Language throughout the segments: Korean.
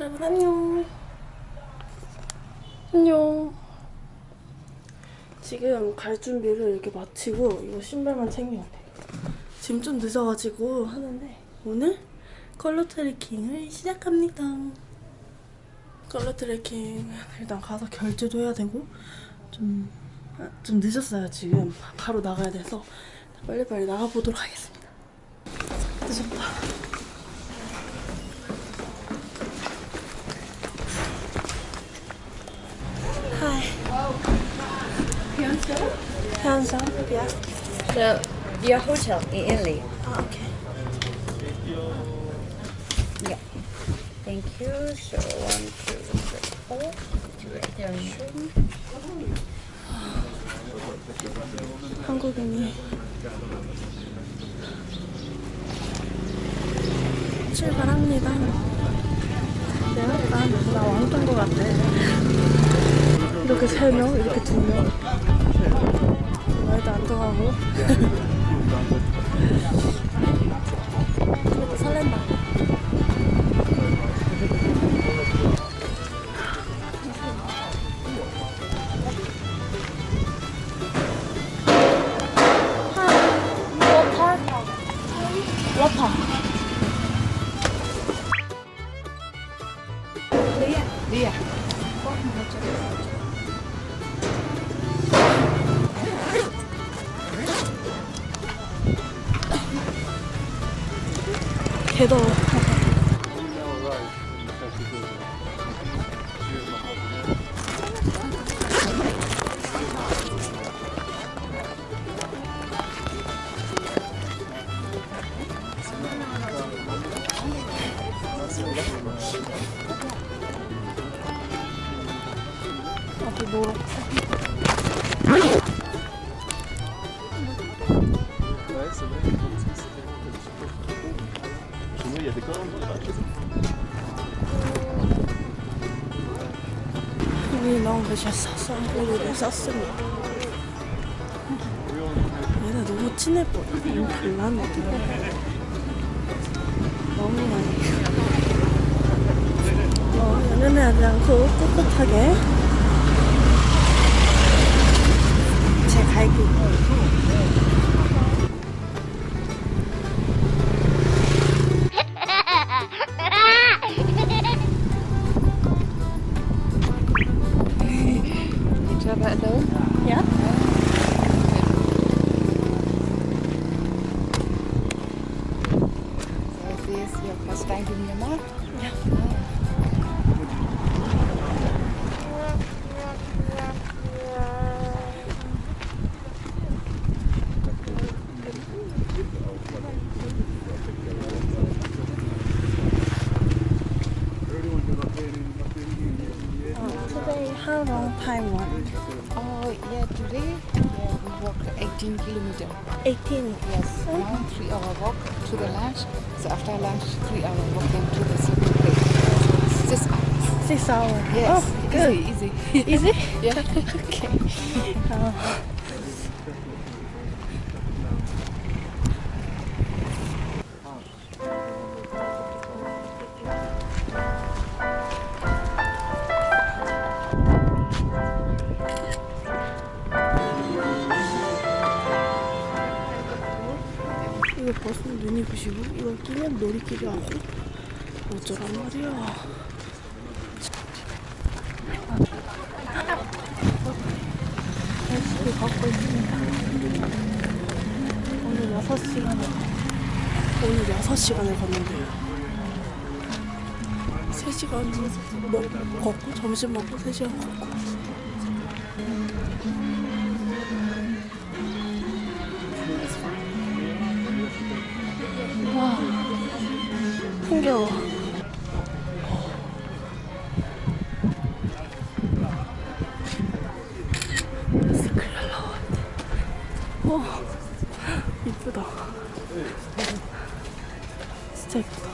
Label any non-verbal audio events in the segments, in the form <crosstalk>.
여러분 안녕. 안녕. 지금 갈 준비를 이렇게 마치고 이거 신발만 챙겼네. 지금 좀 늦어가지고 하는데 오늘 컬러 트래킹을 시작합니다. 컬러 트래킹 일단 가서 결제도 해야 되고 좀, 아, 좀 늦었어요 지금 바로 나가야 돼서 빨리빨리 나가보도록 하겠습니다. 늦었다. Handsome? Yeah. So, your hotel in Italy. Ah, okay. Yeah. Thank you. So, one, two, three, four. 한국인이 출발합니다. 내가 약간 나 왕던 것 같아. 이렇게 세 명, 이렇게 두 명. 말도 안 통하고. <laughs> 그래도 설렌다. 여기 나온 것이 쌌어. 여기를 쌌습니다. 얘네 너무 친해 보여. 너무 달라네. 너무 많이. 어, 연연하지 않고 꿋꿋하게 제 갈길. Time one? Oh, yeah, today yeah, we walked 18 kilometer. 18. Yes, now three hour walk to the lunch. So after lunch, three hour walk then to the second place. So six hours. Six hours. Yes, Oh, good. easy, easy. Easy? <laughs> yeah. <laughs> okay. <laughs> 어. Uh, 부시고 이걸 끼면 놀이기도 하고 어쩌란 말이야. 열심히 걷고 있습니다. 오늘 6시간을, 오늘 6시간을 걷는데요. 3시간 먹, 걷고, 점심 먹고 3시간 걷고. 스크랄러. 오, 이쁘다. 진짜 이쁘다.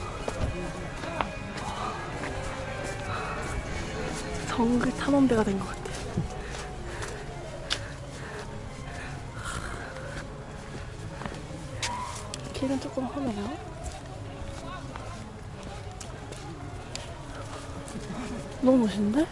정글 탐험대가 된 것 같아. 길은 조금 험해요. 너무 멋있는데?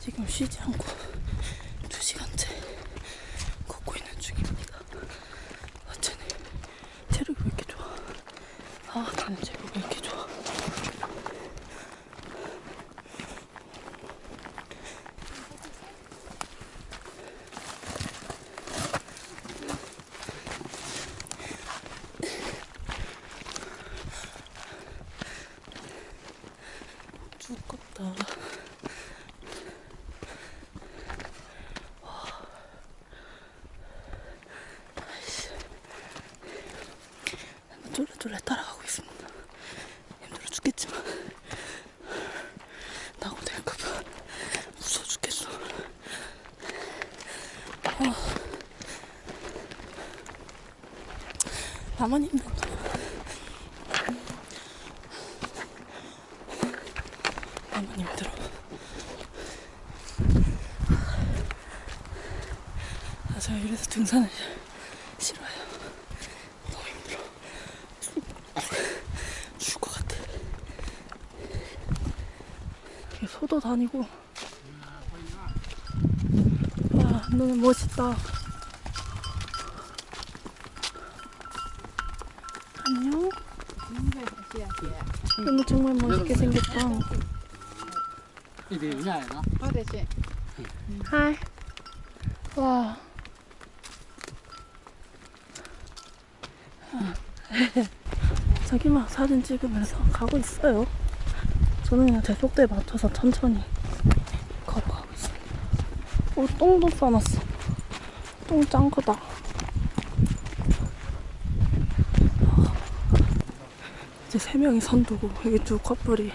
지금 쉬지 않고 두 시간째 걷고 있는 중입니다. 아, 쟤네 체력이 왜 이렇게 좋아? 아, 쟤네 체력이 왜 이렇게 좋아? 죽겠다. 쫄래쫄래 따라가고 있습니다. 힘들어 죽겠지만. 아. 나만 힘든가? 나만 힘들어. 아, 제가 이래서 등산을 싫어요. 너무 힘들어. 죽을 것 같아. 이렇게 소도 다니고. 와, 너무 멋있다. 안녕. 너 정말 멋있게 생겼다. 一点五年了。 어디지? 하이. 와. <laughs> 자기 막 사진 찍으면서 가고 있어요. 저는 그냥 제 속도에 맞춰서 천천히 걸어가고 있습니다. 오, 똥도 싸놨어. 똥 짱 크다. 이제 세 명이 선두고 여기 두 커플이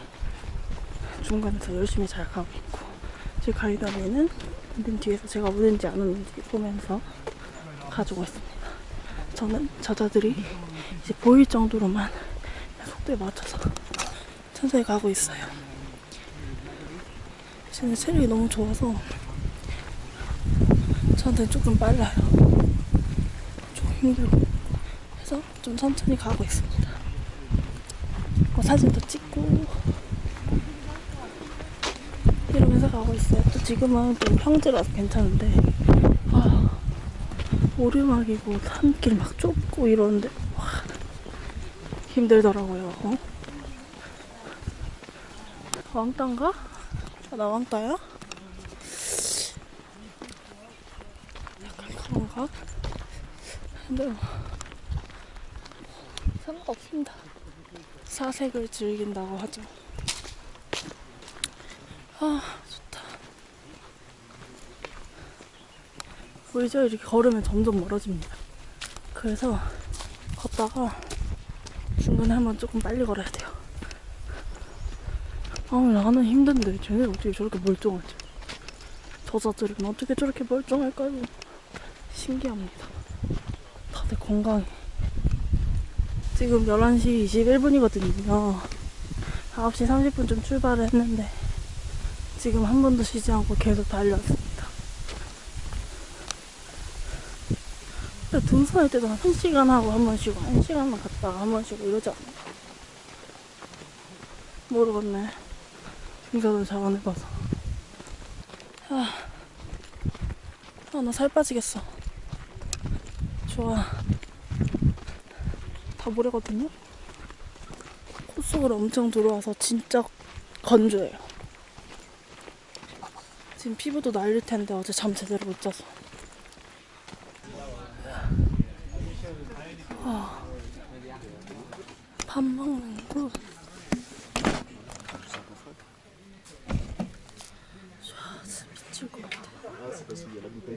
중간에서 열심히 잘 가고 있고 제 가이드맨은 맨 뒤에서 제가 오는지 안 오는지 보면서 가지고 있습니다. 저는 저자들이 이제 보일 정도로만 속도에 맞춰서 천천히 가고 있어요. 쟤는 체력이 너무 좋아서 저한테는 조금 빨라요. 좀 힘들고 해서 좀 천천히 가고 있습니다. 뭐 사진도 찍고 이러면서 가고 있어요. 또 지금은 좀 평지라서 괜찮은데 아 오르막이고 산길 막 좁고 이러는데 와 힘들더라고요. 어? 왕따인가? 아, 나 왕따야? 약간 그런가? 근데 뭐 상관없습니다. 사색을 즐긴다고 하죠. 아 좋다. 보이죠? 이렇게 걸으면 점점 멀어집니다. 그래서 걷다가 중간에 한번 조금 빨리 걸어야 돼요. 아 나는 힘든데 쟤네 어떻게 저렇게 멀쩡하지? 저자들은 어떻게 저렇게 멀쩡할까요? 신기합니다. 다들 건강해. 지금 11시 21분이거든요. 9시 30분쯤 출발을 했는데 지금 한 번도 쉬지 않고 계속 달려왔습니다. 근데 등산할 때도 한 1시간 하고 한 번 쉬고 1시간만 갔다가 한 번 쉬고 이러지 않나? 모르겠네. 안 해봐서. 아, 아, 나 살 빠지겠어. 좋아. 다 모래거든요? 콧속으로 엄청 들어와서 진짜 건조해요. 지금 피부도 날릴 텐데 어제 잠 제대로 못 자서. 아, 밥 먹는 곳.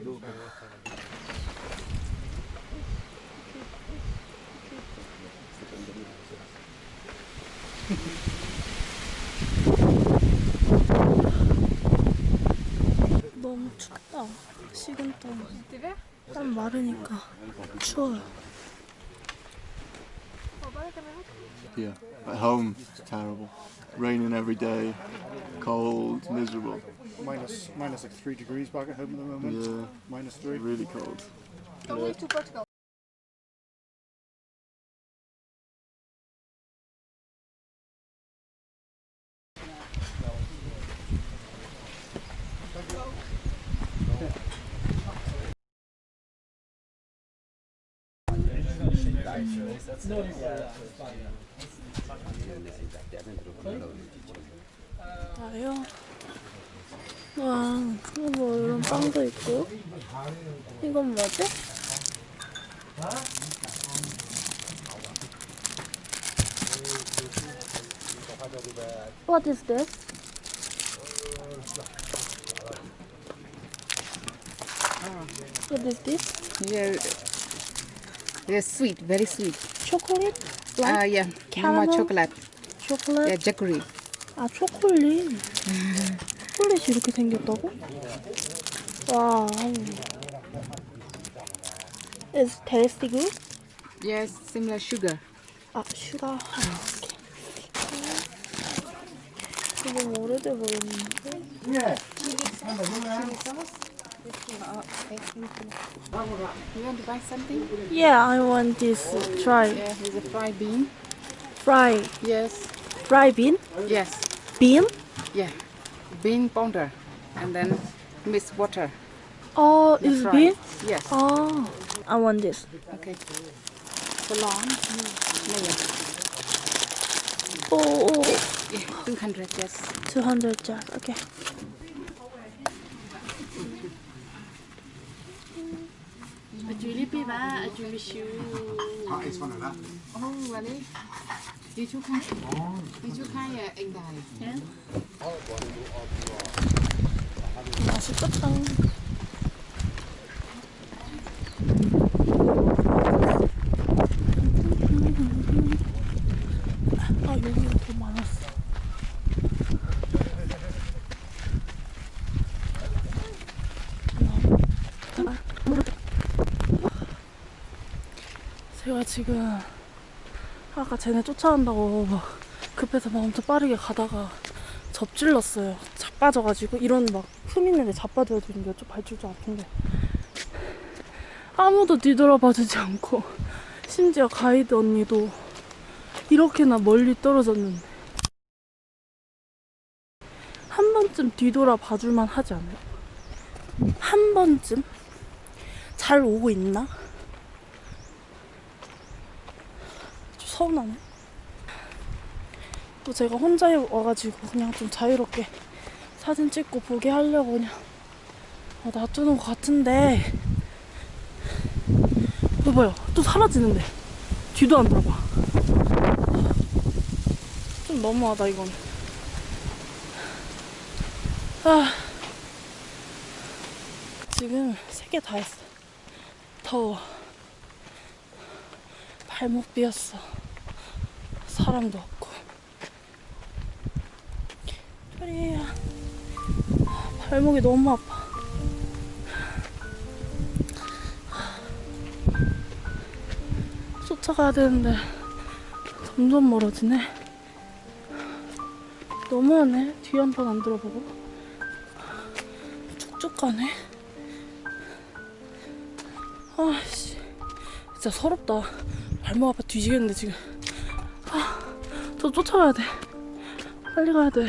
parce qu'il y a la bouteille d'eau. 너무 춥다. 식은땀. 땀 마르니까 추워요. Here. At home, it's terrible. raining every day, cold, miserable. minus minus like three degrees back at home at the moment. Yeah, Minus three. really cold. Going to Portugal. 나요? 와, 뭐 이런 빵도 있고. 이건 뭐지? What is this? What is this? Yeah, they're sweet, very sweet. 초콜릿? Uh, Like yeah, no more caramel? chocolate. 초콜릿? Yeah, jaggery. 아 초콜릿 <laughs> 초콜릿이 이렇게 생겼다고? 와 Is tasty good? Yes, similar sugar. 아 슈가 이거 뭐 오래돼 보였는데 You want to buy something? Yeah I want this try Yeah, here's a fried bean. fry Yes, fry bean? yes, bean? yeah. Bean powder. And then mix water. Oh You is fry bean? Yes. Oh I want this Okay. So long. Yeah, Oh yeah. 200, yes. 200 just okay Oh, really? Đi chú khai. Đi chú khai à, anh đài. 맛있겠다. 아 여기가 더 많았어. 제가 지금 아까 쟤네 쫓아간다고 급해서 막 엄청 빠르게 가다가 접질렀어요. 자빠져가지고 이런 막 흠 있는데 자빠져야 되는데 좀 발줄도 아픈데 아무도 뒤돌아봐주지 않고 심지어 가이드 언니도 이렇게나 멀리 떨어졌는데 한 번쯤 뒤돌아봐줄만 하지 않아요? 한 번쯤 잘 오고 있나? 좀 서운하네. 또 제가 혼자 와가지고 그냥 좀 자유롭게 사진 찍고 보게 하려고 그냥 어, 놔두는 것 같은데. 여봐요 또 사라지는데. 뒤도 안 돌아봐 좀 너무하다 이건. 아. 지금 세 개 다 했어. 더워. 발목 비었어 사람도 없고 소리야 발목이 너무 아파. 쫓아가야 되는데 점점 멀어지네. 너무하네. 뒤 한 번 안 들어보고. 쭉쭉 가네. 아씨. 진짜 서럽다. 발목 아파 뒤지겠는데 지금. 아, 저 쫓아가야 돼. 빨리 가야 돼.